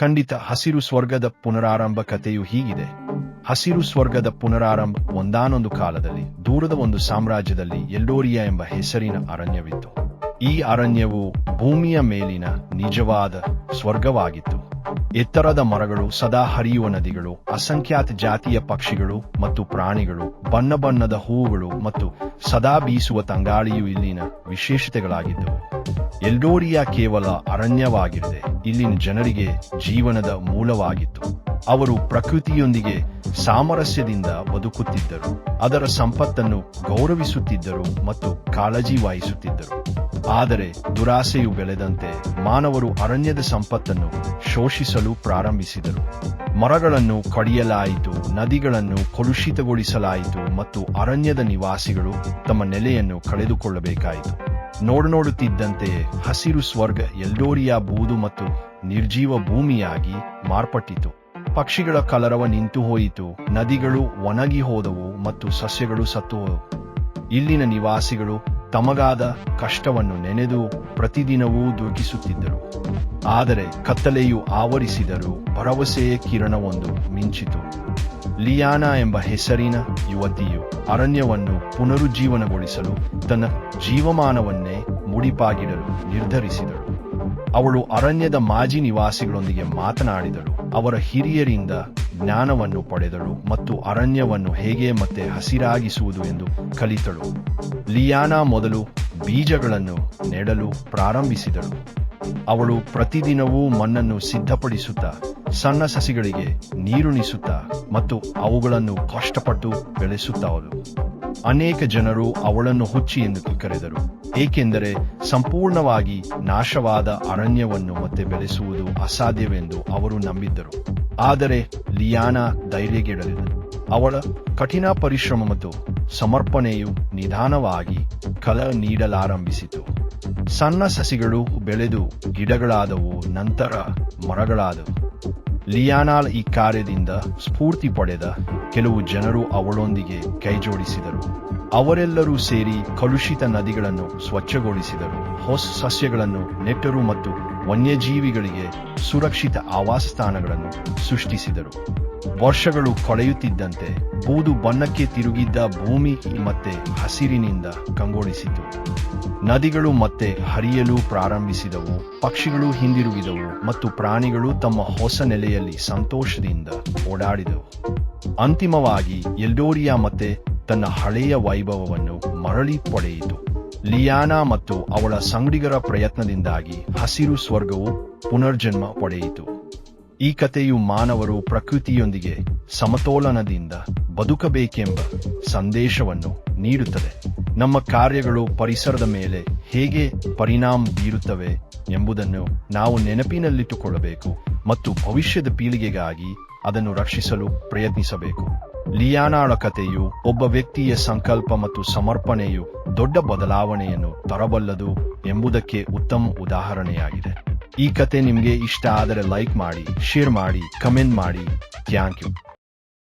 ಖಂಡಿತ ಹಸಿರು ಸ್ವರ್ಗದ ಪುನರಾರಂಭ ಕಥೆಯು ಹೀಗಿದೆ. ಹಸಿರು ಸ್ವರ್ಗದ ಪುನರಾರಂಭ ಒಂದಾನೊಂದು ಕಾಲದಲ್ಲಿ, ದೂರದ ಒಂದು ಸಾಮ್ರಾಜ್ಯದಲ್ಲಿ ಎಲ್ಡೋರಿಯಾ ಎಂಬ ಹೆಸರಿನ ಅರಣ್ಯವಿತ್ತು. ಈ ಅರಣ್ಯವು ಭೂಮಿಯ ಮೇಲಿನ ನಿಜವಾದ ಸ್ವರ್ಗವಾಗಿತ್ತು. ಎತ್ತರದ ಮರಗಳು, ಸದಾ ಹರಿಯುವ ನದಿಗಳು, ಅಸಂಖ್ಯಾತ ಜಾತಿಯ ಪಕ್ಷಿಗಳು ಮತ್ತು ಪ್ರಾಣಿಗಳು, ಬಣ್ಣ ಬಣ್ಣದ ಹೂವುಗಳು ಮತ್ತು ಸದಾ ಬೀಸುವ ತಂಗಾಳಿಯು ಇಲ್ಲಿನ ವಿಶೇಷತೆಗಳಾಗಿದ್ದವು. ಎಲ್ಡೋರಿಯಾ ಕೇವಲ ಅರಣ್ಯವಾಗಿರದೆ ಇಲ್ಲಿನ ಜನರಿಗೆ ಜೀವನದ ಮೂಲವಾಗಿತ್ತು. ಅವರು ಪ್ರಕೃತಿಯೊಂದಿಗೆ ಸಾಮರಸ್ಯದಿಂದ ಬದುಕುತ್ತಿದ್ದರು. ಅದರ ಸಂಪತ್ತನ್ನು ಗೌರವಿಸುತ್ತಿದ್ದರು ಮತ್ತು ಕಾಳಜಿ ವಹಿಸುತ್ತಿದ್ದರು. ಆದರೆ ದುರಾಸೆಯು ಬೆಳೆದಂತೆ ಮಾನವರು ಅರಣ್ಯದ ಸಂಪತ್ತನ್ನು ಶೋಷಿಸಲು ಪ್ರಾರಂಭಿಸಿದರು. ಮರಗಳನ್ನು ಕಡಿಯಲಾಯಿತು, ನದಿಗಳನ್ನು ಕಲುಷಿತಗೊಳಿಸಲಾಯಿತು ಮತ್ತು ಅರಣ್ಯದ ನಿವಾಸಿಗಳು ತಮ್ಮ ನೆಲೆಯನ್ನು ಕಳೆದುಕೊಳ್ಳಬೇಕಾಯಿತು. ನೋಡುತ್ತಿದ್ದಂತೆಯೇ ಹಸಿರು ಸ್ವರ್ಗ ಎಲ್ಡೋರಿಯಾ ಬೂದು ಮತ್ತು ನಿರ್ಜೀವ ಭೂಮಿಯಾಗಿ ಮಾರ್ಪಟ್ಟಿತು. ಪಕ್ಷಿಗಳ ಕಲರವ ನಿಂತು ಹೋಯಿತು, ನದಿಗಳು ಒಣಗಿ ಹೋದವು ಮತ್ತು ಸಸ್ಯಗಳು ಸತ್ತು ಇಲ್ಲಿನ ನಿವಾಸಿಗಳು ತಮಗಾದ ಕಷ್ಟವನ್ನು ನೆನೆದು ಪ್ರತಿದಿನವೂ ದುಃಖಿಸುತ್ತಿದ್ದರು. ಆದರೆ ಕತ್ತಲೆಯು ಆವರಿಸಿದರೂ ಭರವಸೆಯ ಕಿರಣವೊಂದು ಮಿಂಚಿತು. ಲಿಯಾನಾ ಎಂಬ ಹೆಸರಿನ ಯುವತಿಯು ಅರಣ್ಯವನ್ನು ಪುನರುಜ್ಜೀವನಗೊಳಿಸಲು ತನ್ನ ಜೀವಮಾನವನ್ನೇ ಮುಡಿಪಾಗಿಡಲು ನಿರ್ಧರಿಸಿದಳು. ಅವಳು ಅರಣ್ಯದ ಮಾಜಿ ನಿವಾಸಿಗಳೊಂದಿಗೆ ಮಾತನಾಡಿದಳು. ಅವರ ಹಿರಿಯರಿಂದ ಜ್ಞಾನವನ್ನು ಪಡೆದಳು ಮತ್ತು ಅರಣ್ಯವನ್ನು ಹೇಗೆ ಮತ್ತೆ ಹಸಿರಾಗಿಸುವುದು ಎಂದು ಕಲಿತಳು. ಲಿಯಾನಾ ಮೊದಲು ಬೀಜಗಳನ್ನು ನೆಡಲು ಪ್ರಾರಂಭಿಸಿದಳು. ಅವಳು ಪ್ರತಿದಿನವೂ ಮಣ್ಣನ್ನು ಸಿದ್ಧಪಡಿಸುತ್ತಾ, ಸಣ್ಣ ಸಸಿಗಳಿಗೆ ನೀರುಣಿಸುತ್ತಾ ಮತ್ತು ಅವುಗಳನ್ನು ಕಷ್ಟಪಟ್ಟು ಬೆಳೆಸುತ್ತವಳು. ಅನೇಕ ಜನರು ಅವಳನ್ನು ಹುಚ್ಚಿ ಎಂದು ಕರೆದರು ಏಕೆಂದರೆ ಸಂಪೂರ್ಣವಾಗಿ ನಾಶವಾದ ಅರಣ್ಯವನ್ನು ಮತ್ತೆ ಬೆಳೆಸುವುದು ಅಸಾಧ್ಯವೆಂದು ಅವರು ನಂಬಿದ್ದರು. ಆದರೆ ಲಿಯಾನಾ ಧೈರ್ಯಗೆಡಲಿಲ್ಲ ಅವಳ ಕಠಿಣ ಪರಿಶ್ರಮ ಮತ್ತು ಸಮರ್ಪಣೆಯು ನಿಧಾನವಾಗಿ ಕಲ ನೀಡಲಾರಂಭಿಸಿತು. ಸಣ್ಣ ಸಸಿಗಳು ಬೆಳೆದು ಗಿಡಗಳಾದವು, ನಂತರ ಮರಗಳಾದವು. ಲಿಯಾನಾಲ್ ಈ ಕಾರ್ಯದಿಂದ ಸ್ಫೂರ್ತಿ ಪಡೆದ ಕೆಲವು ಜನರು ಅವಳೊಂದಿಗೆ ಕೈಜೋಡಿಸಿದರು. ಅವರೆಲ್ಲರೂ ಸೇರಿ ಕಲುಷಿತ ನದಿಗಳನ್ನು ಸ್ವಚ್ಛಗೊಳಿಸಿದರು. ಹೊಸ ಸಸ್ಯಗಳನ್ನು, ನೆಟ್ಟರು ಮತ್ತು ವನ್ಯಜೀವಿಗಳಿಗೆ ಸುರಕ್ಷಿತ ಆವಾಸಸ್ಥಾನಗಳನ್ನು ಸೃಷ್ಟಿಸಿದರು. ವರ್ಷಗಳು ಕಳೆಯುತ್ತಿದ್ದಂತೆ ಬೂದು ಬಣ್ಣಕ್ಕೆ ತಿರುಗಿದ್ದ ಭೂಮಿ ಮತ್ತೆ ಹಸಿರಿನಿಂದ ಕಂಗೊಳಿಸಿತು. ನದಿಗಳು ಮತ್ತೆ ಹರಿಯಲು ಪ್ರಾರಂಭಿಸಿದವು, ಪಕ್ಷಿಗಳು ಹಿಂದಿರುಗಿದವು ಮತ್ತು ಪ್ರಾಣಿಗಳು ತಮ್ಮ ಹೊಸ ನೆಲೆಯಲ್ಲಿ ಸಂತೋಷದಿಂದ ಓಡಾಡಿದವು. ಅಂತಿಮವಾಗಿ ಎಲ್ಡೋರಿಯಾ ಮತ್ತೆ ತನ್ನ ಹಳೆಯ ವೈಭವವನ್ನು ಮರಳಿ ಪಡೆಯಿತು. ಲಿಯಾನಾ ಮತ್ತು ಅವಳ ಸಂಗಡಿಗರ ಪ್ರಯತ್ನದಿಂದಾಗಿ ಹಸಿರು ಸ್ವರ್ಗವು ಪುನರ್ಜನ್ಮ ಪಡೆಯಿತು. ಈ ಕಥೆಯು ಮಾನವರು ಪ್ರಕೃತಿಯೊಂದಿಗೆ ಸಮತೋಲನದಿಂದ ಬದುಕಬೇಕೆಂಬ ಸಂದೇಶವನ್ನು ನೀಡುತ್ತದೆ. ನಮ್ಮ ಕಾರ್ಯಗಳು ಪರಿಸರದ ಮೇಲೆ ಹೇಗೆ ಪರಿಣಾಮ ಬೀರುತ್ತವೆ ಎಂಬುದನ್ನು ನಾವು ನೆನಪಿನಲ್ಲಿಟ್ಟುಕೊಳ್ಳಬೇಕು ಮತ್ತು ಭವಿಷ್ಯದ ಪೀಳಿಗೆಗಾಗಿ ಅದನ್ನು ರಕ್ಷಿಸಲು ಪ್ರಯತ್ನಿಸಬೇಕು. ಲಿಯಾನಾಳ ಕಥೆಯು ಒಬ್ಬ ವ್ಯಕ್ತಿಯ ಸಂಕಲ್ಪ ಮತ್ತು ಸಮರ್ಪಣೆಯು ದೊಡ್ಡ ಬದಲಾವಣೆಯನ್ನು ತರಬಲ್ಲದು ಎಂಬುದಕ್ಕೆ ಉತ್ತಮ ಉದಾಹರಣೆಯಾಗಿದೆ. ಈ ಕತೆ ನಿಮಗೆ ಇಷ್ಟ ಆದರೆ ಲೈಕ್ ಮಾಡಿ ಶೇರ್ ಮಾಡಿ ಕಮೆಂಟ್ ಮಾಡಿ. Thank you